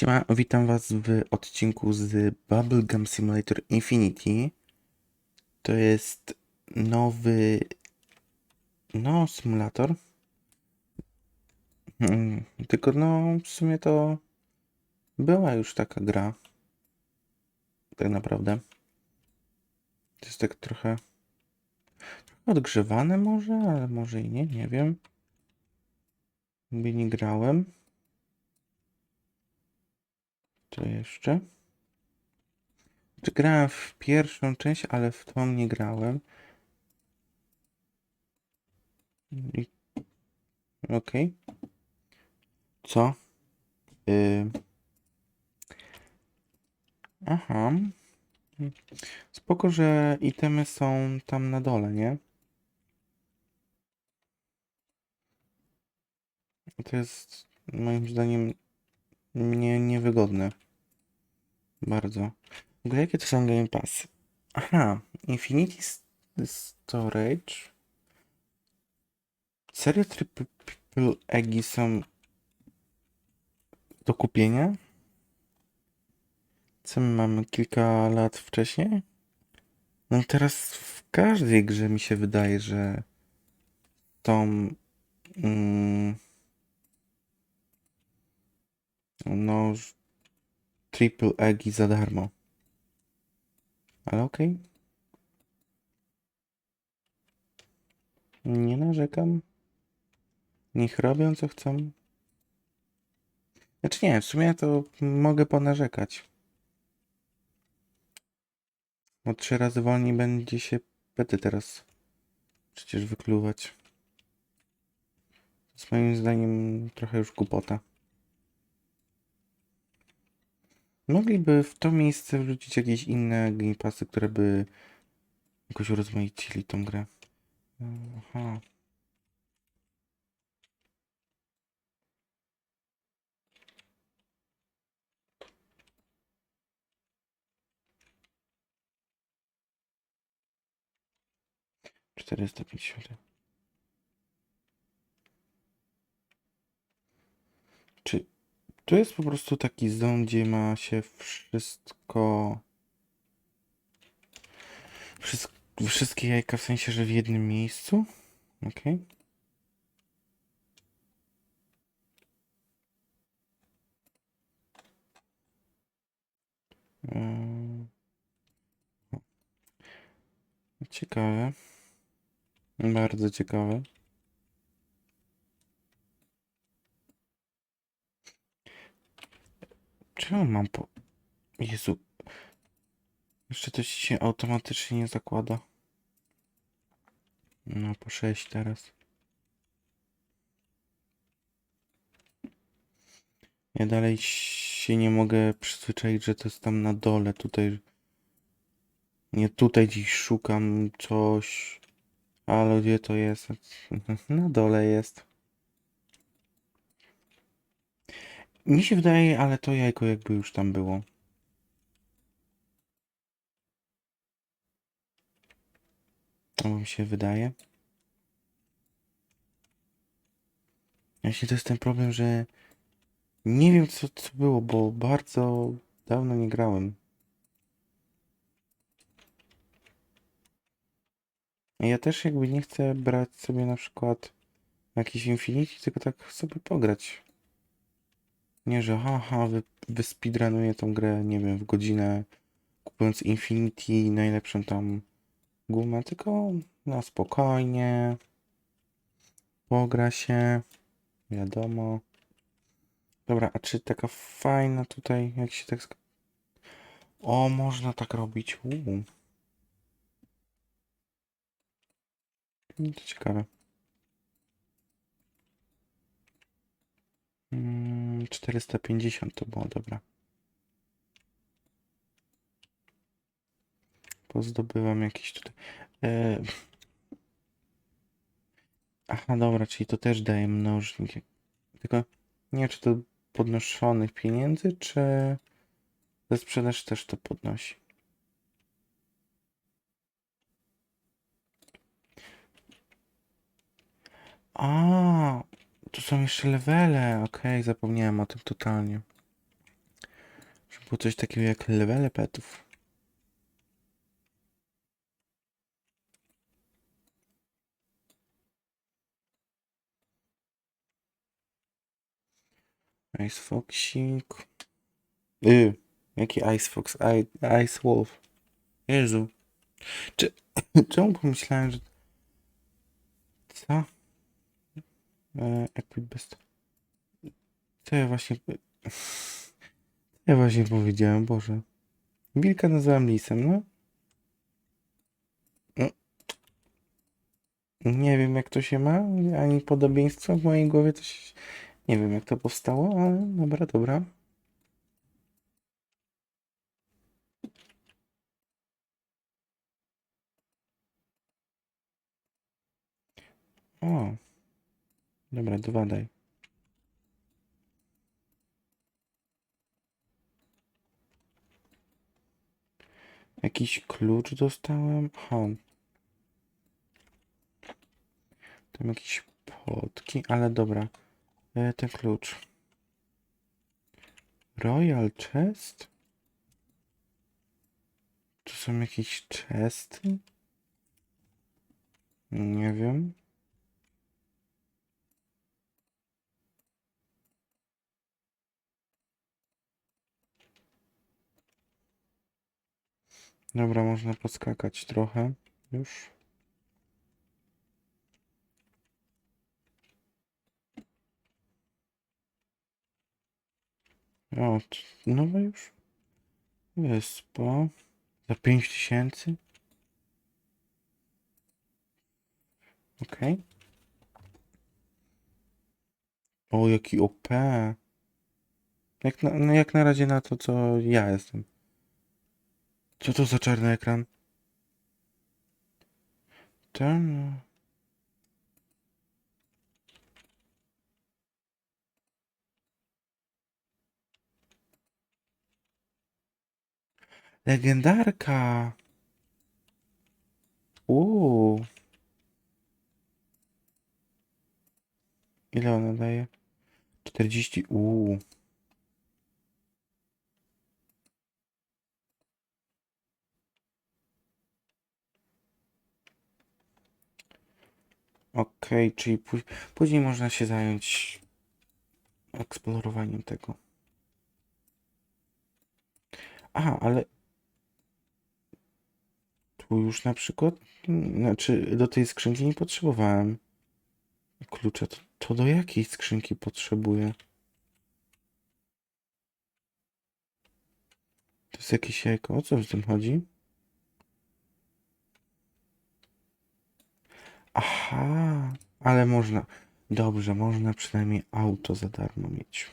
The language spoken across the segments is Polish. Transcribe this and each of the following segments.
Siema, witam Was w odcinku z Bubblegum Simulator Infinity. To jest nowy, no, symulator. Hmm, Tylko no, w sumie to była już taka gra. Tak naprawdę. To jest tak trochę, odgrzewane może, ale może i nie, nie wiem. Nigdy nie grałem. Co jeszcze? Czy grałem w pierwszą część, ale w tą nie grałem. I... Okej. Co? Y... Aha. Spoko, że itemy są tam na dole, nie? To jest moim zdaniem nie, niewygodne. Bardzo. W jakie to są Game Passy? Aha, Infinity Storage. Serio Triple Eggi są do kupienia? Co my mamy kilka lat wcześniej? No teraz w każdej grze mi się wydaje, że są mm, no triple eggi za darmo. Ale okej. Nie narzekam. Niech robią co chcą. Znaczy nie, w sumie to mogę ponarzekać. Bo trzy razy wolniej będzie się pety teraz przecież wykluwać. Jest moim zdaniem trochę już głupota. Mogliby w to miejsce wrzucić jakieś inne Game Passy, które by jakoś urozmaicili tą grę. Aha. Czterysta pięćdziesiąt. Czy to jest po prostu taki zon, gdzie ma się wszystko. Wszystko, wszystkie jajka w sensie, że w jednym miejscu? Okej. Ym. Ciekawe. Bardzo ciekawe. Czemu mam po... Jezu. Jeszcze to się automatycznie nie zakłada. No, po 6 teraz. Ja dalej się nie mogę przyzwyczaić, że to jest tam na dole. Tutaj... Nie tutaj dziś szukam coś. Ale gdzie to jest? Na dole jest. Mi się wydaje, ale to jajko jakby już tam było. To mi się wydaje. Właśnie to jest ten problem, że nie wiem co, co było, bo bardzo dawno nie grałem. Ja też jakby nie chcę brać sobie na przykład jakiś Infinity, tylko tak sobie pograć. Nie, że haha, wy, wyspeedrunuję tą grę, nie wiem, w godzinę, kupując Infinity, najlepszą tam gumę, tylko na spokojnie, pogra się, wiadomo. Dobra, a czy taka fajna tutaj, jak się tak... O, można tak robić, uuu. To ciekawe. 450 to było, dobra. Pozdobyłam jakieś tutaj. E... Aha, dobra, czyli to też daje mnożnik. Tylko nie czy to podnoszonych pieniędzy, czy za sprzedaż też to podnosi. A, tu są jeszcze levele. Okej, zapomniałem o tym totalnie. Było coś takiego jak levele petów. Ice Foxik. Y, jaki Ice Fox? I, Ice Wolf. Jezu. Czy, czemu pomyślałem, że... Co? E, Equip Best. Co ja właśnie... Ja właśnie powiedziałem, Boże. Wilka nazwałem lisem, no. No. Nie wiem jak to się ma, ani podobieństwo w mojej głowie się... Nie wiem jak to powstało, ale dobra, dobra. O. Dobra, dwa daj. Jakiś klucz dostałem? Ha. Tam jakieś potki, ale dobra. E, ten klucz. Royal Chest? Tu są jakieś chesty? Nie wiem. Dobra, można podskakać trochę już. O, nowe już? Wyspa. Za 5000? Okej. O, jaki OP. Jak na, no jak na razie na to, co ja jestem. Co to za czarny ekran? Ten. Legendarka. Uuu. Ile ona daje? 40. Uuu. Okej, czyli pó- później można się zająć eksplorowaniem tego. Aha, ale tu już na przykład, znaczy do tej skrzynki nie potrzebowałem klucza. To, to do jakiej skrzynki potrzebuję? To jest jakieś jajko. O co w tym chodzi? Aha, ale można. Dobrze, można przynajmniej auto za darmo mieć.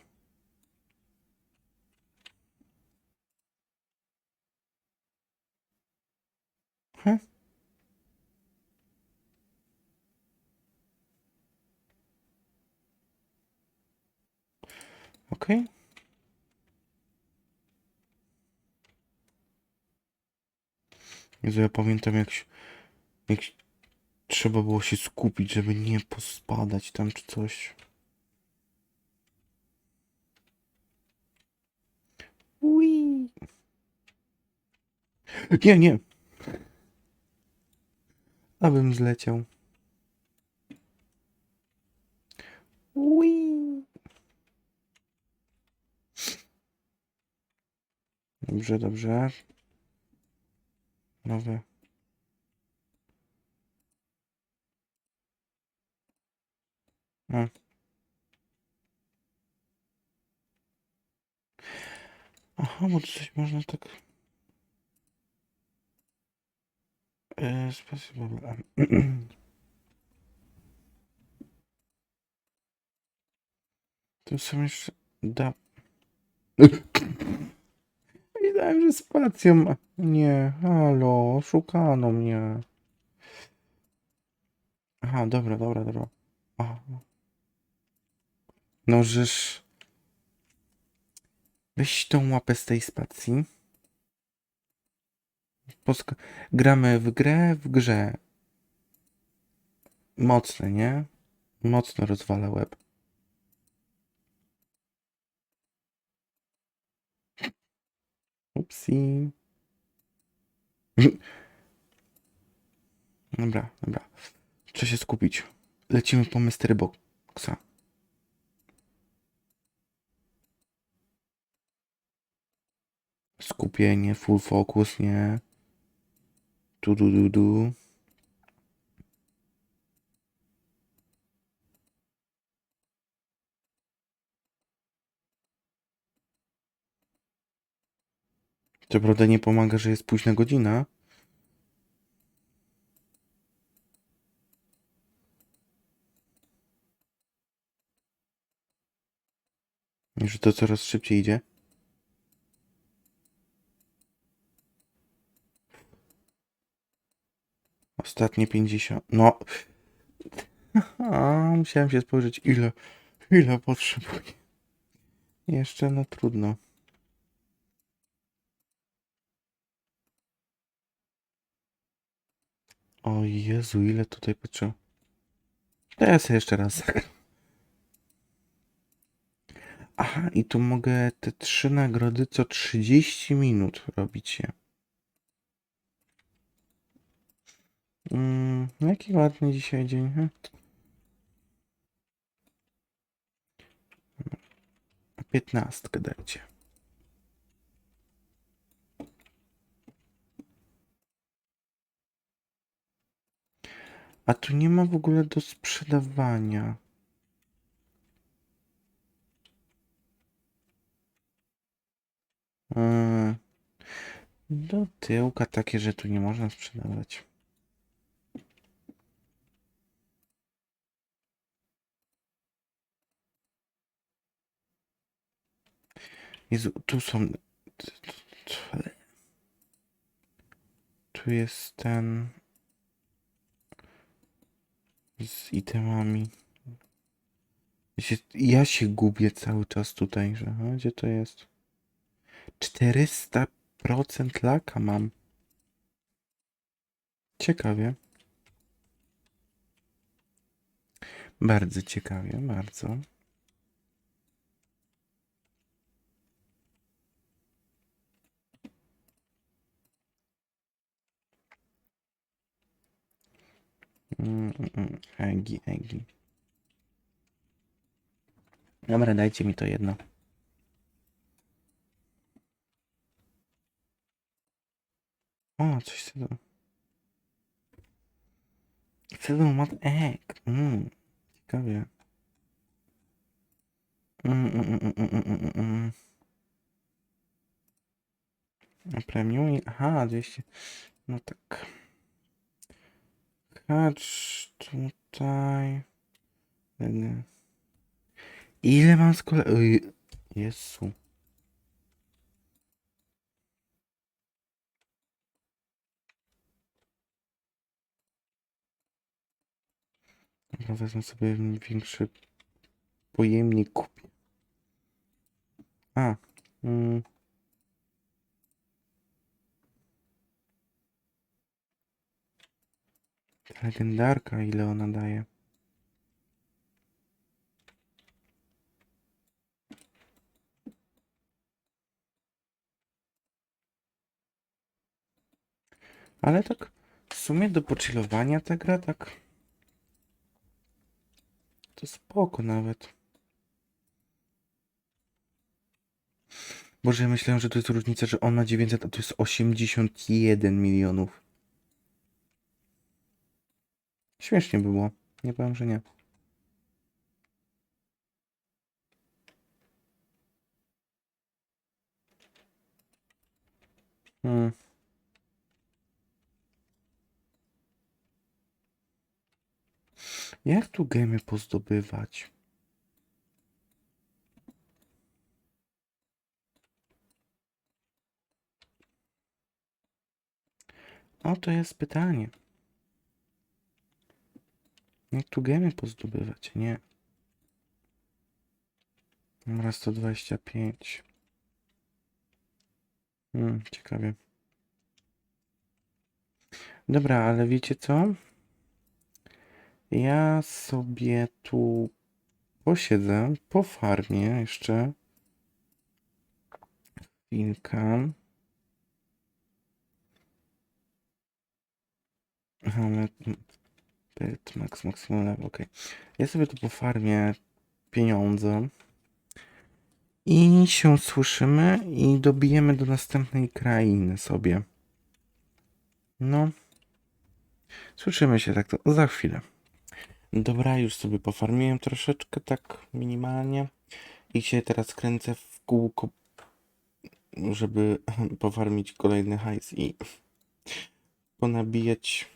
Hm? Okej. Jezu, ja pamiętam jak, jak trzeba było się skupić, żeby nie pospadać tam czy coś. Ui. Nie, nie. Abym zleciał. Ui. Dobrze, dobrze. Nowe. A. Aha, bo coś można tak... E, spasibo. Tu są jeszcze... Da... Wiedziałem, że spacją ma... Nie, halo, szukano mnie. Aha, dobra, dobra, dobra. Aha. No, żeż... Weź tą łapę z tej spacji. Poska- Gramy w grę w grze. Mocne, nie? Mocno rozwala łeb. Upsi. Dobra, dobra. Trzeba się skupić. Lecimy po Mystery Boxa. Skupienie, full focus, nie? Tu, du, du, du. Co prawda nie pomaga, że jest późna godzina. Że to coraz szybciej idzie. Ostatnie 50. No. A, musiałem się spojrzeć, ile, ile potrzebuję. Jeszcze, no trudno. O Jezu, ile tutaj potrzeba. To ja sobie jeszcze raz. Aha, i tu mogę te trzy nagrody co 30 minut robić je. Mm, jaki ładny dzisiaj dzień. he? Piętnastkę dajcie. A tu nie ma w ogóle do sprzedawania. Yy, Do tyłka takie, że tu nie można sprzedawać. Jezu, tu są... Tu jest ten... Z itemami. Ja się, gubię cały czas tutaj, że... Gdzie to jest? 400% laka mam. Ciekawie. Bardzo ciekawie, bardzo. Egi, egi. Dobra, dajcie mi to jedno. O, coś co to. Fiddle mat egg. Mm, ciekawie. Mm, mm, mm, mm, mm, mm, mm. Premium? Aha, 200. No tak. Hacz tutaj. Ile mam z kolei? Jezu. Dobra, wezmę sobie większy pojemnik kupię. A. Mm. Legendarka, ile ona daje? Ale tak w sumie do pochillowania ta gra tak to spoko nawet. Boże, ja myślałem, że to jest różnica, że on ma 900, a to jest 81 milionów. Śmiesznie było. Nie powiem, że nie. Hmm. Jak tu gemy pozdobywać? O, to jest pytanie. No tu gemy pozdobywać, nie. Raz 125. Hmm, ciekawie. Dobra, ale wiecie co? Ja sobie tu posiedzę po farmie jeszcze. Chwilkę. Mamy Mod max maksimum level, okej. Ja sobie tu pofarmię pieniądze. I się słyszymy i dobijemy do następnej krainy sobie. No. Słyszymy się tak to za chwilę. Dobra, już sobie pofarmiłem troszeczkę, tak minimalnie. I się teraz kręcę w kółko, żeby pofarmić kolejny hajs i ponabijać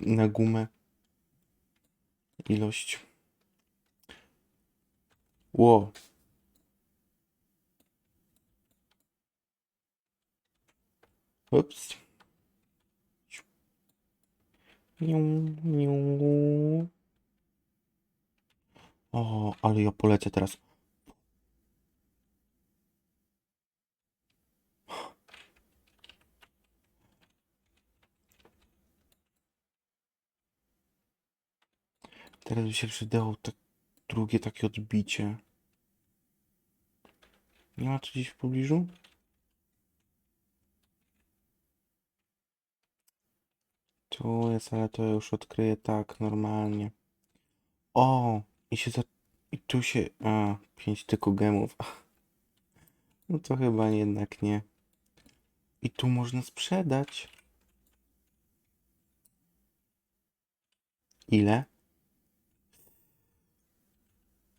na gumę ilość. Ło. Ups. O, ale ja polecę teraz. Teraz by się przydało tak drugie takie odbicie. Nie ma tu gdzieś w pobliżu? Tu jest, ale to już odkryję tak normalnie. O! I się za... I tu się... A, pięć tylko gemów. No to chyba jednak nie. I tu można sprzedać. Ile?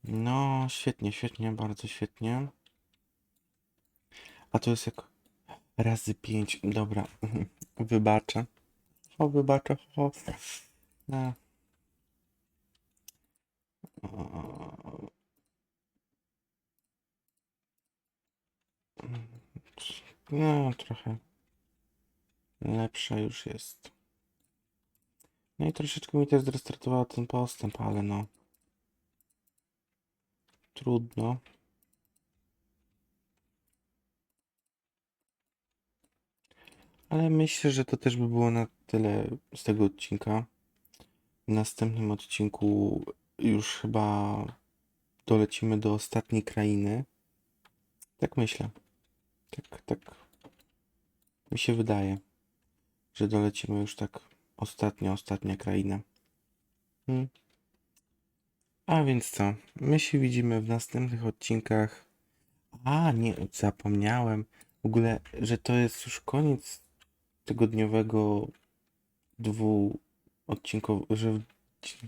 No, świetnie, świetnie, bardzo świetnie. A to jest jak razy pięć. Dobra, wybaczę. O, wybaczę. O. No. No, trochę lepsza już jest. No i troszeczkę mi też zrestartowało ten postęp, ale no. Trudno. Ale myślę, że to też by było na tyle z tego odcinka. W następnym odcinku już chyba dolecimy do ostatniej krainy. Tak myślę. Tak, tak. Mi się wydaje, że dolecimy już tak ostatnia, ostatnia kraina. Hmm. A więc co? My się widzimy w następnych odcinkach. A, nie, zapomniałem w ogóle, że to jest już koniec tygodniowego dwu odcinkowego, że w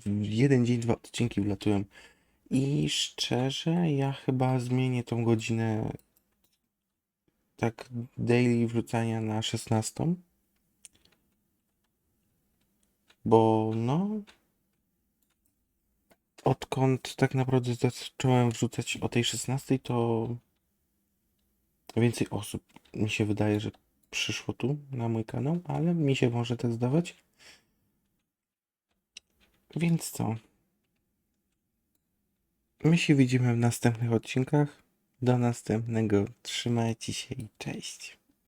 w jeden dzień dwa odcinki wlatują. I szczerze, ja chyba zmienię tą godzinę tak daily wrzucania na 16. Bo no odkąd tak naprawdę zacząłem wrzucać o tej 16, to więcej osób mi się wydaje, że przyszło tu na mój kanał, ale mi się może tak zdawać. Więc co? My się widzimy w następnych odcinkach. Do następnego. Trzymajcie się i cześć.